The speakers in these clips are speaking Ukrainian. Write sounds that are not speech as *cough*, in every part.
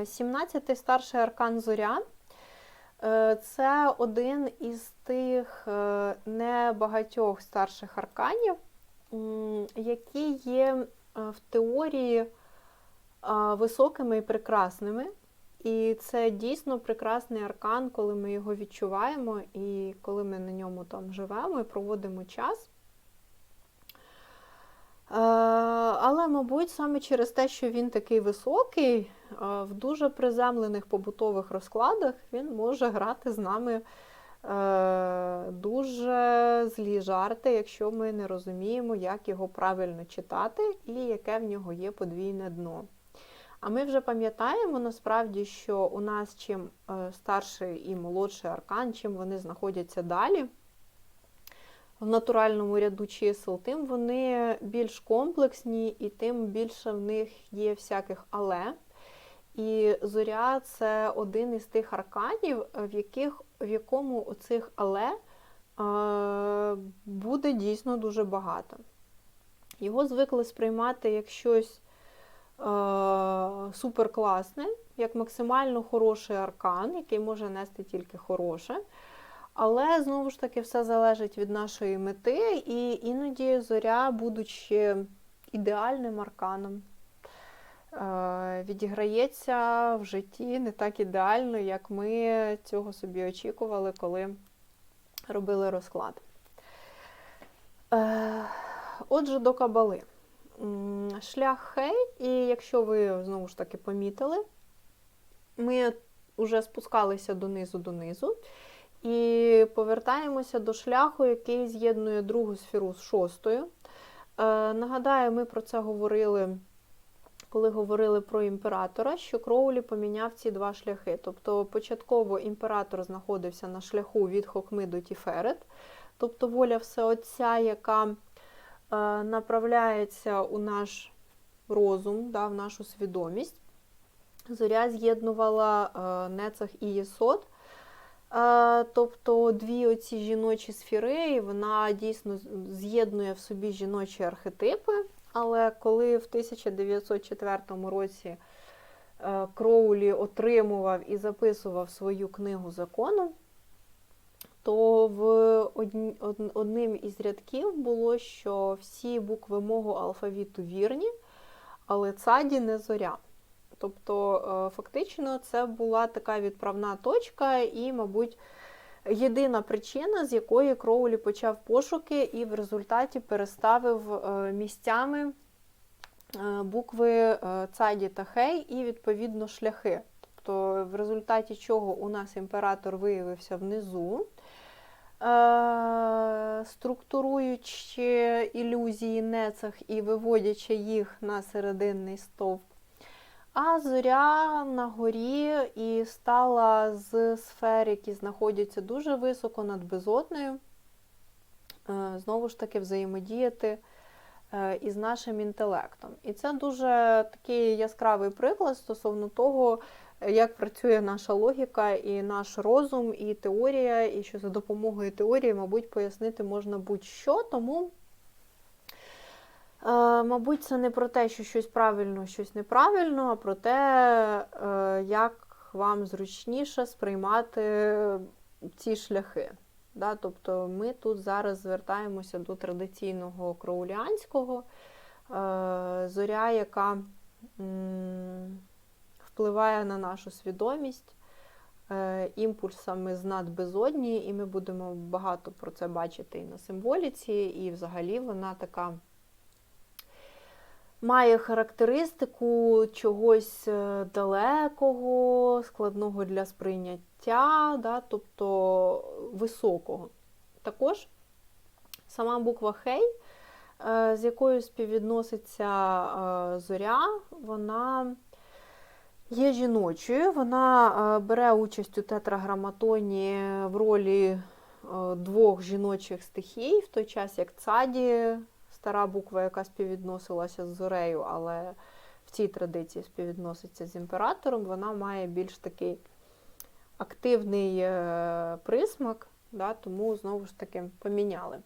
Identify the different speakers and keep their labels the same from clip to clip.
Speaker 1: 17-й старший аркан Зоря. Е, Це один із тих е, небагатьох старших арканів, які є е, в теорії високими і прекрасними. І це дійсно прекрасний аркан, коли ми його відчуваємо і коли ми на ньому там живемо і проводимо час. Е, Але, мабуть, саме через те, що він такий високий, е, в дуже приземлених побутових розкладах він може грати з нами е, дуже злі жарти, якщо ми не розуміємо, як його правильно читати і яке в нього є подвійне дно. А ми вже пам'ятаємо насправді, що у нас чим старший і молодший аркан, чим вони знаходяться далі в натуральному ряду чисел, тим вони більш комплексні і тим більше в них є всяких але. І зоря це один із тих арканів, в, яких, в якому оцих але е, буде дійсно дуже багато. Його звикли сприймати як щось е, суперкласне, як максимально хороший аркан, який може нести тільки хороше. Але знову ж таки все залежить від нашої мети, і іноді зоря, будучи ідеальним арканом, е, відіграється в житті не так ідеально, як ми цього собі очікували, коли робили розклад. Е, Отже, до кабали. Шлях хей, і якщо ви знову ж таки помітили, ми вже спускалися донизу донизу. І повертаємося до шляху, який з'єднує другу сферу з шостою. Е, нагадаю, ми про це говорили, коли говорили про імператора, що Кроулі поміняв ці два шляхи. Тобто, початково імператор знаходився на шляху від Хокми до Тіферет, тобто воля всеотця, яка е, направляється у наш розум, да, в нашу свідомість. Зоря з'єднувала е, Нецах і Єсот. Тобто дві оці жіночі сфери, вона дійсно з'єднує в собі жіночі архетипи. Але коли в 1904 році е, Кроулі отримував і записував свою книгу закону, то в одним із рядків було, що всі букви мого алфавіту вірні, але цаді не зоря. Тобто, е, фактично, це була така відправна точка, і, мабуть, єдина причина, з якої Кроулі почав пошуки, і в результаті переставив е, місцями е, букви цаді та хей і, відповідно, шляхи. Тобто, в результаті чого у нас імператор виявився внизу. Структуруючи ілюзії нецах і виводячи їх на серединний стовп. А зоря на горі і стала з сфер, які знаходяться дуже високо над безоднею, е, знову ж таки взаємодіяти е, із нашим інтелектом. І це дуже такий яскравий приклад стосовно того, як працює наша логіка і наш розум, і теорія, і що за допомогою теорії, мабуть, пояснити можна будь-що. Тому. Е, Мабуть, це не про те, що щось правильно, щось неправильно, а про те, е, як вам зручніше сприймати ці шляхи. Да? Тобто ми тут зараз звертаємося до традиційного кроуліанського е, зоря, яка впливає на нашу свідомість імпульсами з надбезодні, і ми будемо багато про це бачити і на символіці, і взагалі вона така має характеристику чогось е, далекого, складного для сприйняття, да, тобто високого. Також сама буква Хей, е, з якою співвідноситься е, зоря, вона є жіночою, вона бере участь у тетраграматоні в ролі двох жіночих стихій, в той час як цаді стара буква, яка співвідносилася з зорею, але в цій традиції співвідноситься з імператором, вона має більш такий активний е, присмак, да, тому знову ж таки поміняли.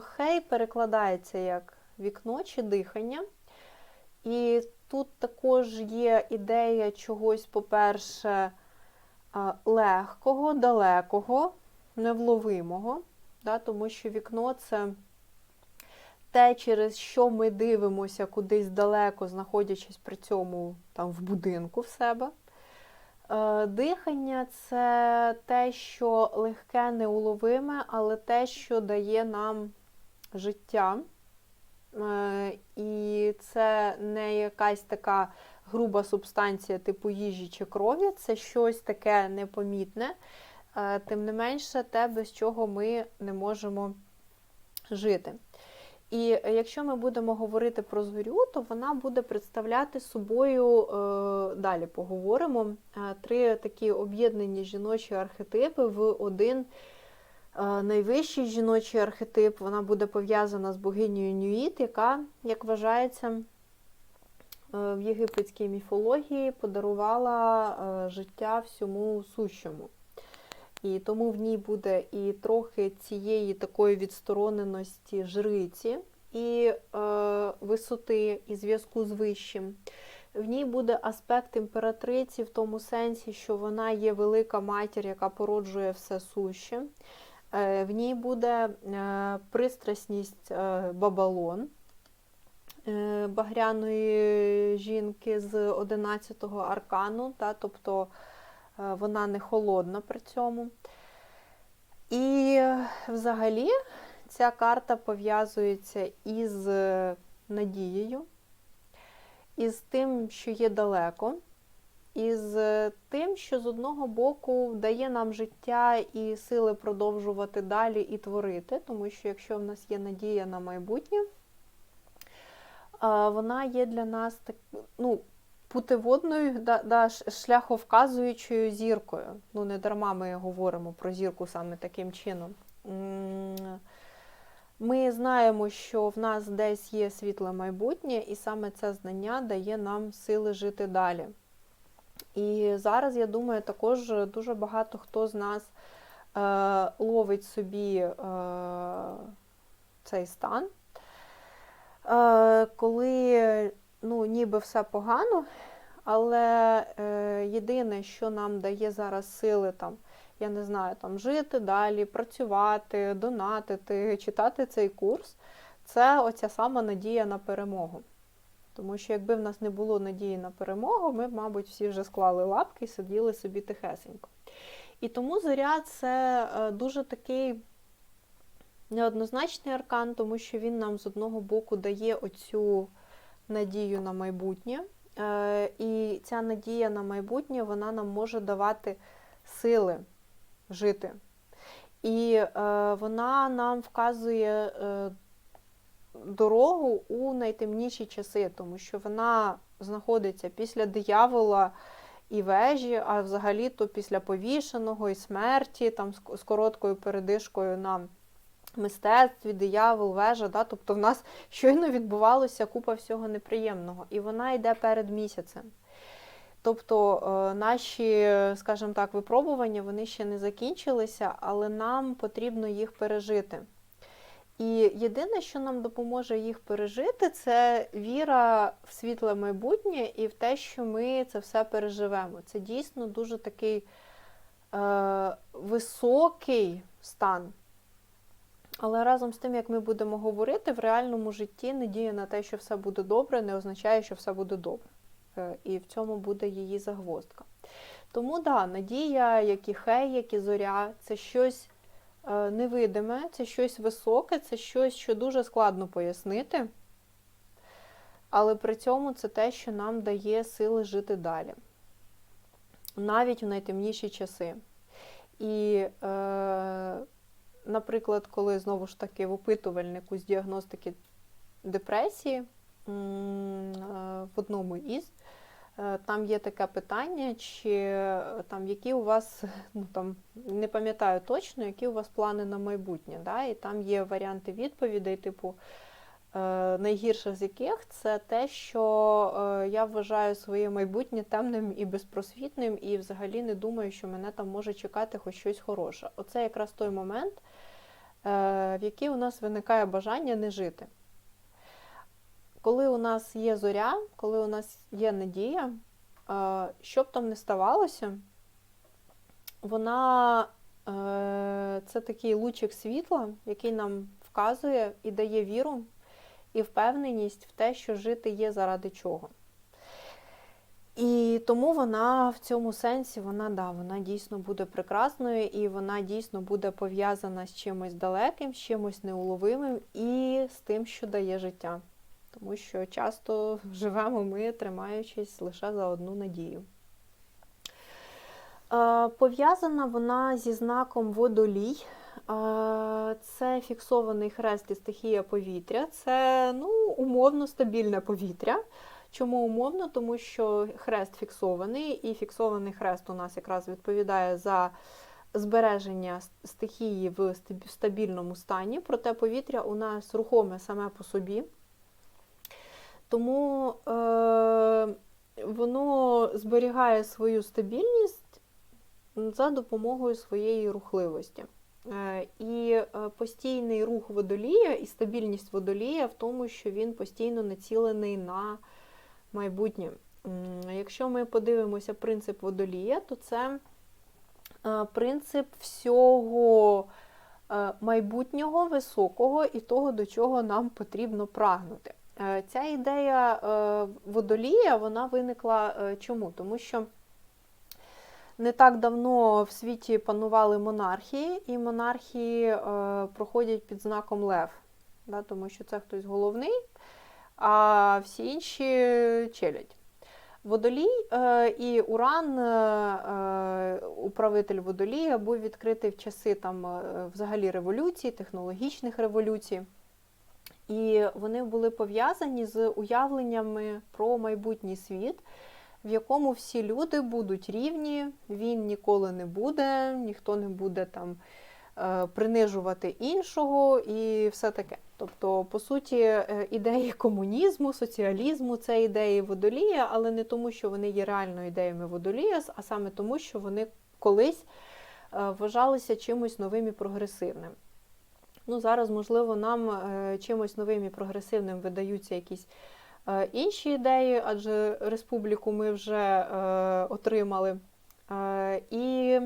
Speaker 1: Хей перекладається як вікно чи дихання. І тут також є ідея чогось, по-перше, легкого, далекого, невловимого, да, тому що вікно це те, через що ми дивимося кудись далеко, знаходячись при цьому там в будинку в себе. Е, дихання це те, що легке, неуловиме, але те, що дає нам життя. Е, і це не якась така груба субстанція типу їжі чи крові, це щось таке непомітне, тим не менше, те, без чого ми не можемо жити. І якщо ми будемо говорити про зорю, то вона буде представляти собою, е, далі поговоримо, три такі об'єднані жіночі архетипи в один Е, найвищий жіночий архетип, вона буде пов'язана з богинею Нюїт, яка, як вважається, е, в єгипетській міфології подарувала е, життя всьому сущому. І тому в ній буде і трохи цієї такої відстороненості жриці і е, висоти, і зв'язку з вищим. В ній буде аспект імператриці в тому сенсі, що вона є велика матір, яка породжує все суще. Е, в ній буде е, пристрасність е, бабалон багряної жінки з 11-го аркану, та, тобто вона не холодна при цьому. І взагалі ця карта пов'язується із надією, із тим, що є далеко із е, тим, що з одного боку дає нам життя і сили продовжувати далі і творити, тому що якщо в нас є надія на майбутнє, вона є для нас так, ну, путеводною, да, да, шляховказуючою зіркою. Ну, не дарма ми говоримо про зірку саме таким чином. Ми знаємо, що в нас десь є світле майбутнє, і саме це знання дає нам сили жити далі. І зараз, я думаю, також дуже багато хто з нас е, ловить собі е, цей стан, е, коли ну, ніби все погано, але е, єдине, що нам дає зараз сили, там, я не знаю, там, жити далі, працювати, донатити, читати цей курс, це оця сама надія на перемогу. Тому що якби в нас не було надії на перемогу, ми б, мабуть, всі вже склали лапки і сиділи собі тихесенько. І тому зоря це е, дуже такий неоднозначний аркан, тому що він нам з одного боку дає оцю надію на майбутнє. Е, і ця надія на майбутнє вона нам може давати сили жити. І е, вона нам вказує дорогу у найтемніші часи, тому що вона знаходиться після диявола і вежі, а взагалі-то після повішеного і смерті, там з короткою передишкою на мистецтві, диявол, вежа. Да? Тобто в нас щойно відбувалося купа всього неприємного, і вона йде перед місяцем. Тобто е, наші, скажімо так, випробування вони ще не закінчилися, але нам потрібно їх пережити. І єдине, що нам допоможе їх пережити, це віра в світле майбутнє і в те, що ми це все переживемо. Це дійсно дуже такий е, високий стан. Але разом з тим, як ми будемо говорити, в реальному житті надія на те, що все буде добре, не означає, що все буде добре. Е, і в цьому буде її загвоздка. Тому, да, надія, як і хей, як і зоря, це щось. Е, невидиме, це щось високе, це щось, що дуже складно пояснити, але при цьому це те, що нам дає сили жити далі, навіть в найтемніші часи. І, е, наприклад, коли знову ж таки в опитувальнику з діагностики депресії е, в одному із. Е, там є таке питання, чи е, там які у вас, ну там не пам'ятаю точно, які у вас плани на майбутнє. Да? І там є варіанти відповідей, типу, е, найгірше з яких це те, що я вважаю своє майбутнє темним і безпросвітним, і взагалі не думаю, що мене там може чекати хоч щось хороше. Оце якраз той момент, в який у нас виникає бажання не жити. коли у нас є зоря, коли у нас є надія, е, що б там не ставалося, вона е, це такий лучик світла, який нам вказує і дає віру і впевненість в те, що жити є заради чого. І тому вона в цьому сенсі вона да, вона дійсно буде прекрасною, і вона дійсно буде пов'язана з чимось далеким, з чимось неуловимим і з тим, що дає життя. Тому що часто *laughs* живемо ми, тримаючись лише за одну надію. Пов'язана вона зі знаком водолій. Це фіксований хрест і стихія повітря. Це ну, умовно стабільне повітря. Чому умовно? Тому що хрест фіксований, і фіксований хрест у нас якраз відповідає за збереження стихії в стабільному стані, проте повітря у нас рухоме саме по собі. Тому е, воно зберігає свою стабільність за допомогою своєї рухливості. Е, і е, постійний рух водолія і стабільність водолія в тому, що він постійно націлений на майбутнє. Якщо ми подивимося принцип водолія, то це е, принцип всього майбутнього, високого і того, до чого нам потрібно прагнути. Ця ідея водолія вона виникла чому? Тому що не так давно в світі панували монархії, і монархії е, проходять під знаком Лев, да, тому що це хтось головний, а всі інші челядь. Водолій е, і Уран, е, е управитель водолія, був відкритий в часи там, е, взагалі революції, технологічних революцій. І вони були пов'язані з уявленнями про майбутній світ в якому всі люди будуть рівні, він ніколи не буде, ніхто не буде там е, принижувати іншого і все таке. Тобто, по суті, е, ідеї комунізму, соціалізму це ідеї водолія, але не тому, що вони є реально ідеями водолія, а саме тому, що вони колись е, вважалися чимось новим і прогресивним. Ну, Зараз, можливо, нам чимось новим і прогресивним видаються якісь інші ідеї, адже республіку ми вже е, отримали. Е, і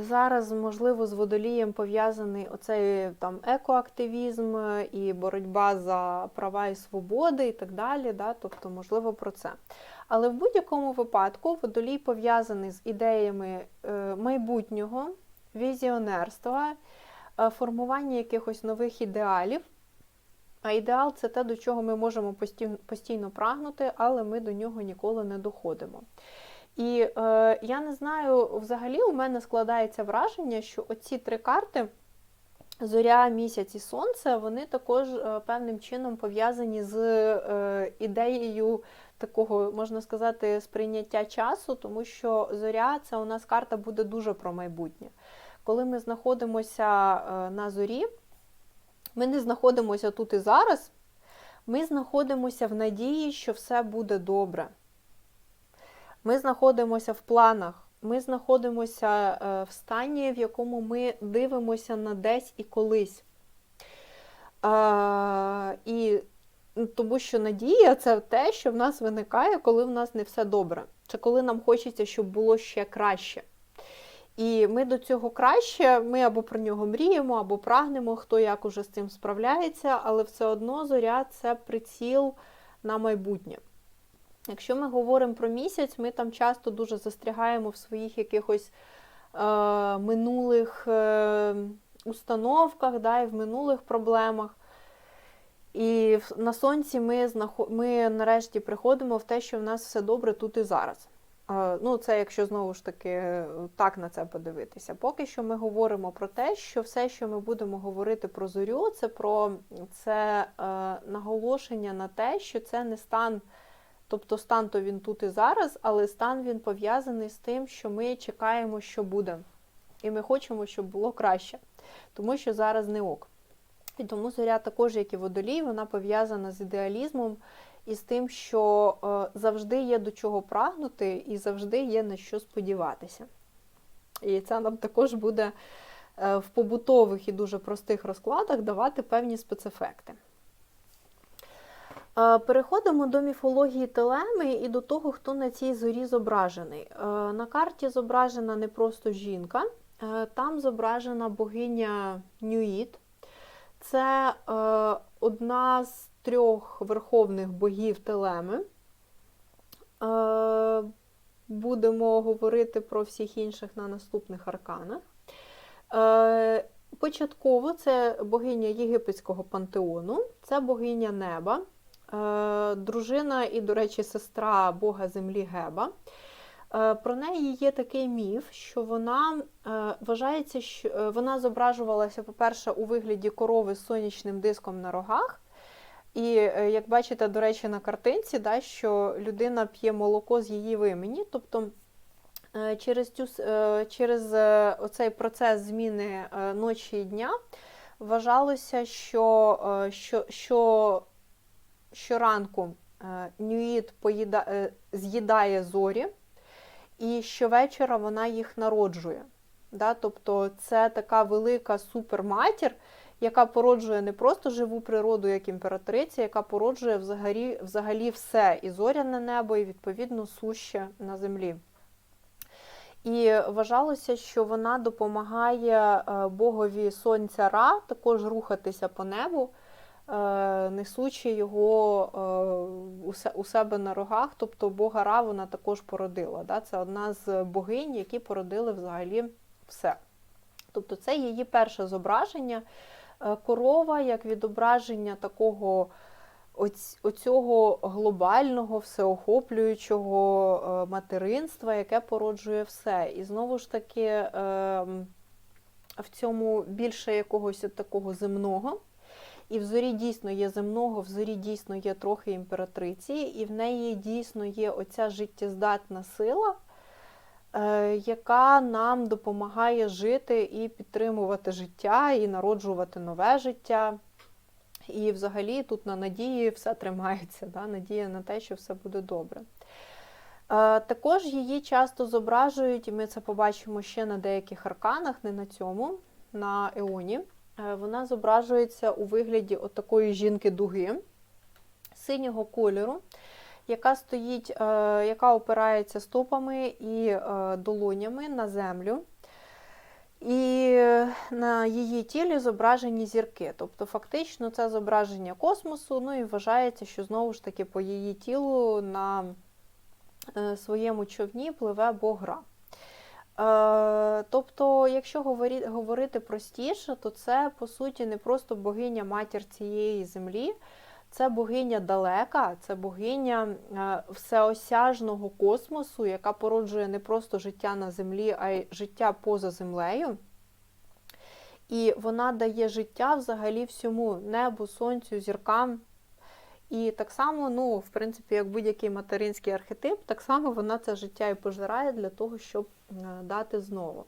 Speaker 1: Зараз, можливо, з водолієм пов'язаний оцей там екоактивізм і боротьба за права і свободи і так далі. Да? Тобто, можливо, про це. Але в будь-якому випадку водолій пов'язаний з ідеями майбутнього, візіонерства, формування якихось нових ідеалів. А ідеал це те, до чого ми можемо постійно прагнути, але ми до нього ніколи не доходимо. І е, я не знаю, взагалі у мене складається враження, що оці три карти. Зоря, місяць і сонце, вони також е, певним чином пов'язані з е, ідеєю такого, можна сказати, сприйняття часу, тому що зоря це у нас карта буде дуже про майбутнє. Коли ми знаходимося е, на зорі, ми не знаходимося тут і зараз, ми знаходимося в надії, що все буде добре. Ми знаходимося в планах, ми знаходимося е, в стані, в якому ми дивимося на десь і колись. А, І тому що надія це те, що в нас виникає, коли в нас не все добре. Це коли нам хочеться, щоб було ще краще. І ми до цього краще, ми або про нього мріємо, або прагнемо, хто як уже з цим справляється, але все одно зоря це приціл на майбутнє. Якщо ми говоримо про місяць, ми там часто дуже застрягаємо в своїх якихось е, минулих е, установках, да, і в минулих проблемах. І на сонці ми, ми нарешті приходимо в те, що в нас все добре тут і зараз. Ну, це якщо знову ж таки так на це подивитися. Поки що ми говоримо про те, що все, що ми будемо говорити про зорю, це про це е, наголошення на те, що це не стан, тобто стан то він тут і зараз, але стан він пов'язаний з тим, що ми чекаємо, що буде. І ми хочемо, щоб було краще, тому що зараз не ок. І тому зоря також, як і водолій, вона пов'язана з ідеалізмом і з тим, що е, завжди є до чого прагнути і завжди є на що сподіватися. І це нам також буде е, в побутових і дуже простих розкладах давати певні спецефекти. Е, Переходимо до міфології Телеми і до того, хто на цій зорі зображений. На карті зображена не просто жінка, там зображена богиня Нюїт. Це одна з трьох верховних богів Телеми. Е, Будемо говорити про всіх інших на наступних арканах. Е, Початково це богиня єгипетського пантеону, це богиня неба, е, дружина і, до речі, сестра Бога землі Геба. Про неї є такий міф, що вона вважається, що вона зображувалася, по-перше, у вигляді корови з сонячним диском на рогах. І е, як бачите, до речі, на картинці, да, що людина п'є молоко з її вимені. Тобто е, через, цю, е, через оцей процес зміни ночі і дня вважалося, що, що, що щоранку Нюїд поїда, з'їдає зорі, і щовечора вона їх народжує. Да? Тобто це така велика суперматір, яка породжує не просто живу природу, як імператриця, яка породжує взагалі, взагалі все, і зоряне небо, і відповідно суще на землі. І вважалося, що вона допомагає е, богові сонця Ра також рухатися по небу, е, несучи його е, у себе на рогах. Тобто Бога Ра вона також породила. Це одна з богинь, які породили взагалі все. Тобто це її перше зображення. Е, Корова як відображення такого оць- оцього глобального, всеохоплюючого е, материнства, яке породжує все. І знову ж таки, ем, в цьому більше якогось такого земного. І в зорі дійсно є земного, в зорі дійсно є трохи імператриці, і в неї дійсно є оця життєздатна сила, яка нам допомагає жити і підтримувати життя, і народжувати нове життя. І взагалі тут на надії все тримається, да? надія на те, що все буде добре. Е, Також її часто зображують, і ми це побачимо ще на деяких арканах, не на цьому, на Еоні. Е, Вона зображується у вигляді такої жінки-дуги синього кольору, яка стоїть, е, яка опирається стопами і е, долонями на землю. І на її тілі зображені зірки. Тобто, фактично, це зображення космосу. Ну і вважається, що знову ж таки по її тілу на е, своєму човні пливе Богра. Тобто, якщо говорити простіше, то це по суті не просто богиня матір цієї землі, це богиня далека, це богиня е, всеосяжного космосу, яка породжує не просто життя на землі, а й життя поза землею. І вона дає життя взагалі всьому небу, сонцю, зіркам. І так само, ну, в принципі, як будь-який материнський архетип, так само вона це життя і пожирає для того, щоб е, дати знову.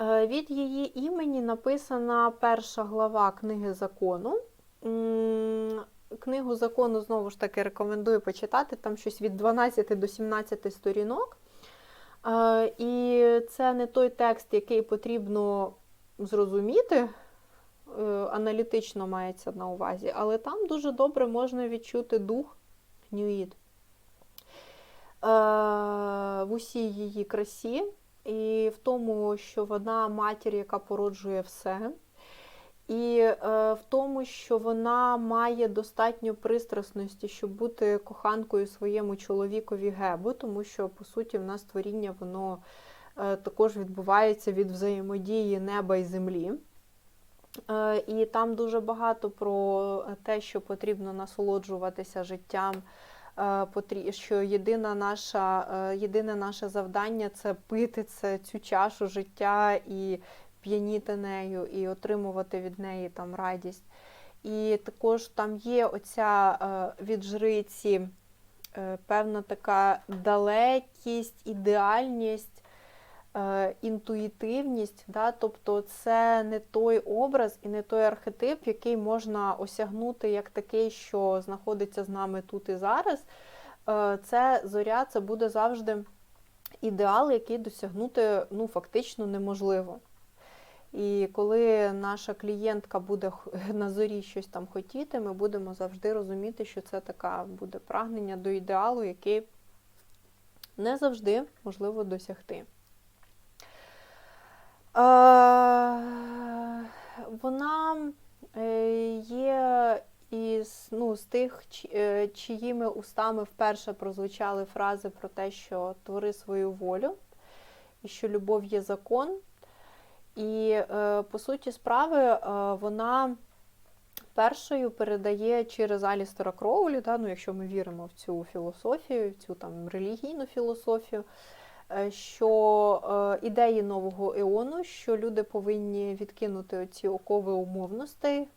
Speaker 1: Е, Від її імені написана перша глава книги закону. Книгу закону знову ж таки рекомендую почитати, там щось від 12 до 17 сторінок. Е, І це не той текст, який потрібно зрозуміти, е, аналітично мається на увазі, але там дуже добре можна відчути дух Нюїд е, в усій її красі, і в тому, що вона матір, яка породжує все. І е, в тому, що вона має достатньо пристрасності, щоб бути коханкою своєму чоловікові Гебу, тому що, по суті, в нас творіння воно е, також відбувається від взаємодії неба і землі. Е, І там дуже багато про те, що потрібно насолоджуватися життям, е, що єдина наша, е, єдине наше завдання це пити це, цю чашу життя і п'яніти нею, і отримувати від неї там радість. І також там є оця е, від жриці е, певна така далекість, ідеальність е, інтуїтивність, да? тобто це не той образ і не той архетип, який можна осягнути як такий, що знаходиться з нами тут і зараз. Це зоря, це буде завжди ідеал, який досягнути ну, фактично неможливо. І коли наша клієнтка буде *laughs* на зорі щось там хотіти, ми будемо завжди розуміти, що це така буде прагнення до ідеалу, який не завжди можливо досягти. Вона е, є із ну, з тих, е, чиїми устами вперше прозвучали фрази про те, що твори свою волю, і що любов є закон. І е, по суті справи е, вона першою передає через Алістера Кроулі, да, ну, якщо ми віримо в цю філософію, в цю там релігійну філософію, е, що ідеї нового еону, що люди повинні відкинути ці окови умовностей,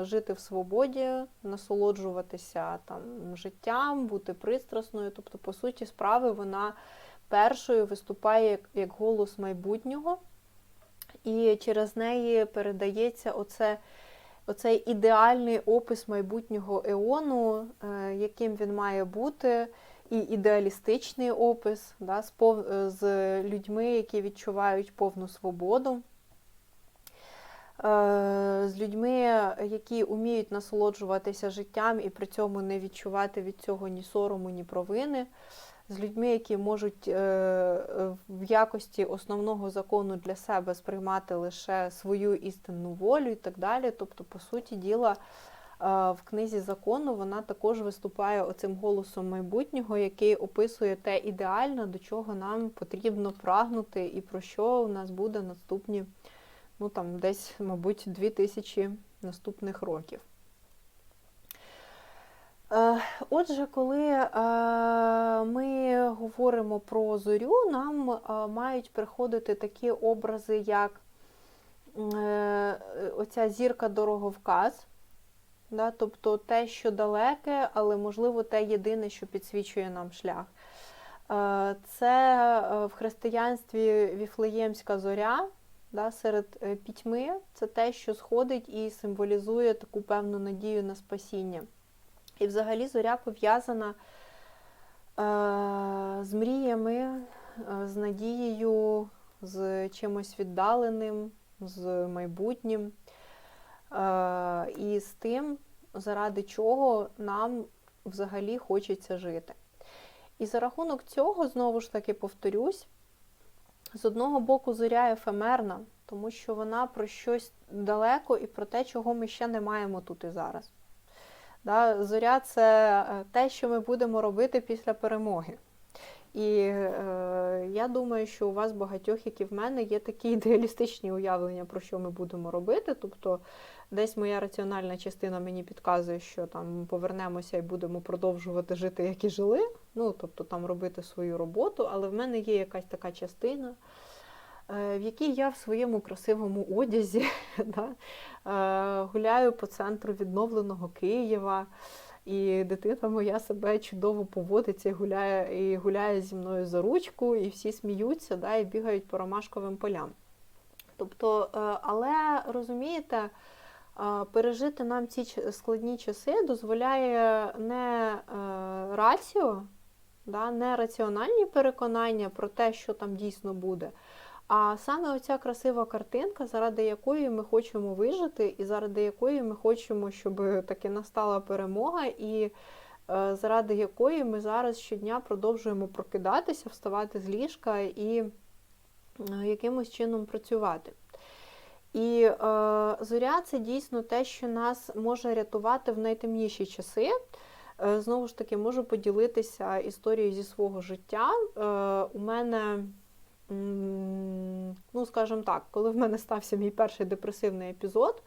Speaker 1: жити в свободі, насолоджуватися там життям, бути пристрасною. Тобто, по суті, справи вона першою виступає як голос майбутнього, і через неї передається оце. Оцей ідеальний опис майбутнього еону, е, яким він має бути, і ідеалістичний опис да, з, е, людьми, які відчувають повну свободу, е, з людьми, які вміють насолоджуватися життям і при цьому не відчувати від цього ні сорому, ні провини, з людьми, які можуть е, е, в якості основного закону для себе сприймати лише свою істинну волю і так далі. Тобто, по суті діла, е, в книзі закону вона також виступає оцим голосом майбутнього, який описує те ідеальне, до чого нам потрібно прагнути, і про що у нас буде наступні, ну там десь, мабуть, 2000 наступних років. Е, Отже, коли е, ми говоримо про зорю, нам е, мають приходити такі образи, як оця зірка дороговказ, да, тобто те, що далеке, але можливо те єдине, що підсвічує нам шлях. Це в християнстві віфлеємська зоря да, серед пітьми, це те, що сходить і символізує таку певну надію на спасіння. І взагалі зоря пов'язана е, з мріями, е, з надією, з чимось віддаленим, з майбутнім е, і з тим, заради чого нам взагалі хочеться жити. І за рахунок цього, знову ж таки, повторюсь, з одного боку зоря ефемерна, тому що вона про щось далеко і про те, чого ми ще не маємо тут і зараз. Да, зоря це е, те, що ми будемо робити після перемоги. І е, я думаю, що у вас багатьох, як і в мене, є такі *laughs* ідеалістичні уявлення, про що ми будемо робити. Тобто, десь моя раціональна частина мені підказує, що там повернемося і будемо продовжувати жити, як і жили. Ну, тобто там робити свою роботу, але в мене є якась така частина. Е, В якій я в своєму красивому одязі *laughs* да, е, гуляю по центру відновленого Києва, і дитина моя себе чудово поводиться і гуляє, і гуляє зі мною за ручку, і всі сміються да, і бігають по ромашковим полям. Тобто, е, але розумієте, пережити нам ці складні часи дозволяє не раціо, да, не раціональні переконання про те, що там дійсно буде. А саме оця красива картинка, заради якої ми хочемо вижити, і заради якої ми хочемо, щоб таки настала перемога, і е, заради якої ми зараз щодня продовжуємо прокидатися, вставати з ліжка і е, якимось чином працювати. І е, зоря це дійсно те, що нас може рятувати в найтемніші часи. Е, знову ж таки, можу поділитися історією зі свого життя. Е, у мене Ну, скажімо так, коли в мене стався мій перший депресивний епізод,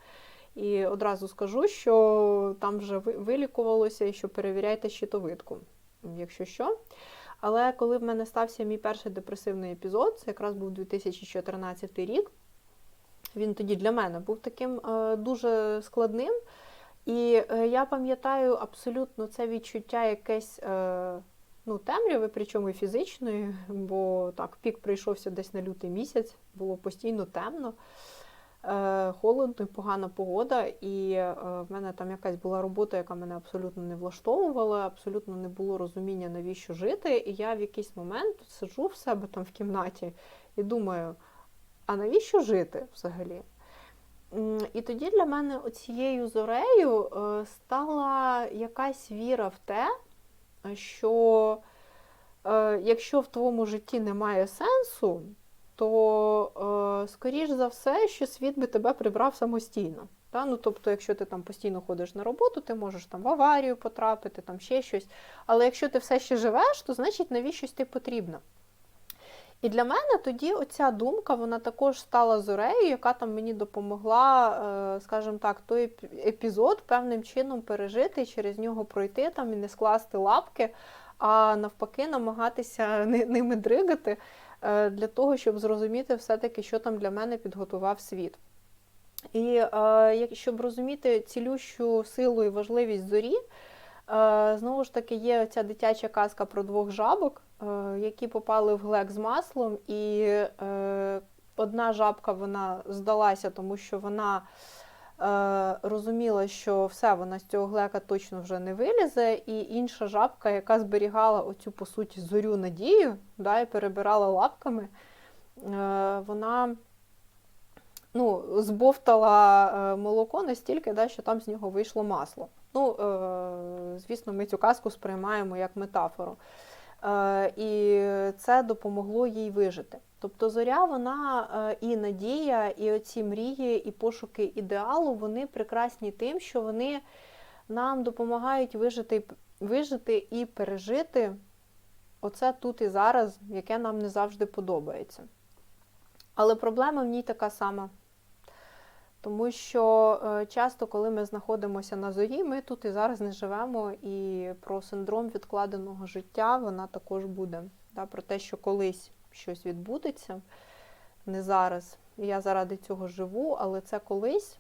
Speaker 1: і одразу скажу, що там вже вилікувалося що перевіряйте щитовидку, якщо що. Але коли в мене стався мій перший депресивний епізод, це якраз був 2014 рік, він тоді для мене був таким е, дуже складним. І е, я пам'ятаю абсолютно це відчуття якесь. Ну, темряви, причому і фізичної, бо так, пік прийшовся десь на лютий місяць, було постійно темно, е, холодно, погана погода, і е, в мене там якась була робота, яка мене абсолютно не влаштовувала, абсолютно не було розуміння, навіщо жити. І я в якийсь момент сиджу в себе там в кімнаті і думаю, а навіщо жити взагалі? І тоді для мене оцією зорею е, стала якась віра в те, що е, якщо в твоєму житті немає сенсу, то, е, скоріш за все, що світ би тебе прибрав самостійно. Та? Ну, тобто, якщо ти там постійно ходиш на роботу, ти можеш там в аварію потрапити, там ще щось. Але якщо ти все ще живеш, то значить навіщось ти потрібна. І для мене тоді оця думка, вона також стала зорею, яка там мені допомогла, е, скажімо так, той епізод певним чином пережити, і через нього пройти там і не скласти лапки, а навпаки намагатися *laughs* ними дригати е, для того, щоб зрозуміти все-таки, що там для мене підготував світ. І е, щоб розуміти цілющу силу і важливість зорі, знову ж таки є ця дитяча казка про двох жабок, які попали в глек з маслом, і е, одна жабка вона здалася, тому що вона е, розуміла, що все, вона з цього глека точно вже не вилізе, і інша жабка, яка зберігала оцю, по суті, зорю надію, да, і перебирала лапками, е, вона ну, збовтала е, молоко настільки, да, що там з нього вийшло масло. Ну, е, звісно, ми цю казку сприймаємо як метафору. Е, і це допомогло їй вижити. Тобто зоря, вона е, і надія, і оці мрії, і пошуки ідеалу, вони прекрасні тим, що вони нам допомагають вижити, вижити і пережити оце тут і зараз, яке нам не завжди подобається. Але проблема в ній така сама. Тому що е, часто, коли ми знаходимося на зорі, ми тут і зараз не живемо, і про синдром відкладеного життя вона також буде. Да, про те, що колись щось відбудеться, не зараз. Я заради цього живу, але це колись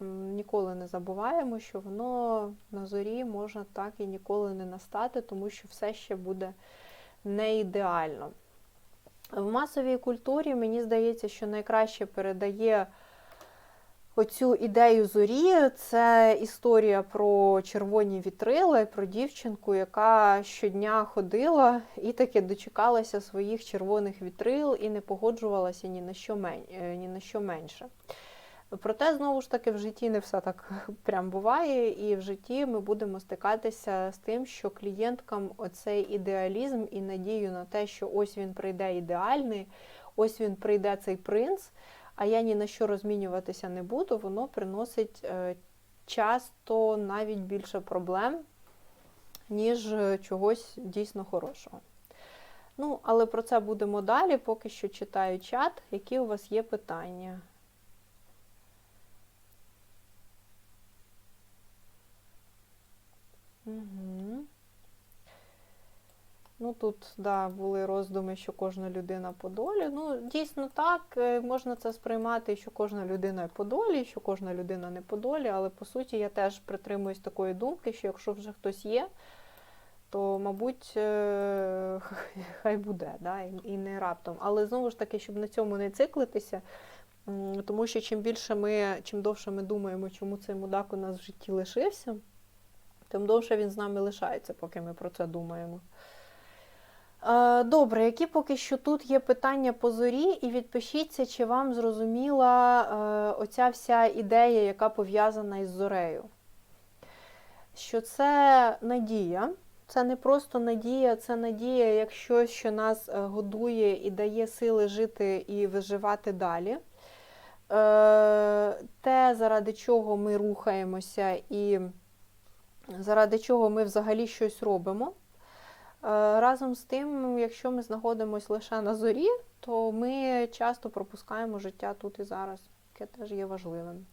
Speaker 1: ніколи не забуваємо, що воно на зорі може так і ніколи не настати, тому що все ще буде не ідеально. В масовій культурі мені здається, що найкраще передає оцю ідею зорі. Це історія про червоні вітрила, про дівчинку, яка щодня ходила і таки дочекалася своїх червоних вітрил і не погоджувалася ні на що, мен... е, ні на що менше. Проте, знову ж таки, в житті не все так *laughs* прям буває, і в житті ми будемо стикатися з тим, що клієнткам оцей ідеалізм і надію на те, що ось він прийде ідеальний, ось він прийде цей принц, а я ні на що розмінюватися не буду, воно приносить е, часто навіть більше проблем, ніж е, чогось дійсно хорошого. Ну, але про це будемо далі. Поки що читаю чат. Які у вас є питання? Угу. Ну тут да, були роздуми, що кожна людина по долі. Ну, дійсно так, е, можна це сприймати, що кожна людина по долі, що кожна людина не по долі, але по суті я теж притримуюсь такої думки, що якщо вже хтось є, то, мабуть, е, *laughs* хай буде, да, і і не раптом. Але знову ж таки, щоб на цьому не циклитися, тому що чим більше ми, чим довше ми думаємо, чому цей мудак у нас в житті лишився, тим довше він з нами лишається, поки ми про це думаємо. Е, Добре, які поки що тут є питання по зорі, і відпишіться, чи вам зрозуміла е, оця вся ідея, яка пов'язана із зорею. Що це надія, це не просто надія, це надія як щось, що нас е, годує і дає сили жити і виживати далі. Те, заради чого ми рухаємося і заради чого ми взагалі щось робимо. Е, Разом з тим, якщо ми знаходимося лише на зорі, то ми часто пропускаємо життя тут і зараз, яке теж є важливим.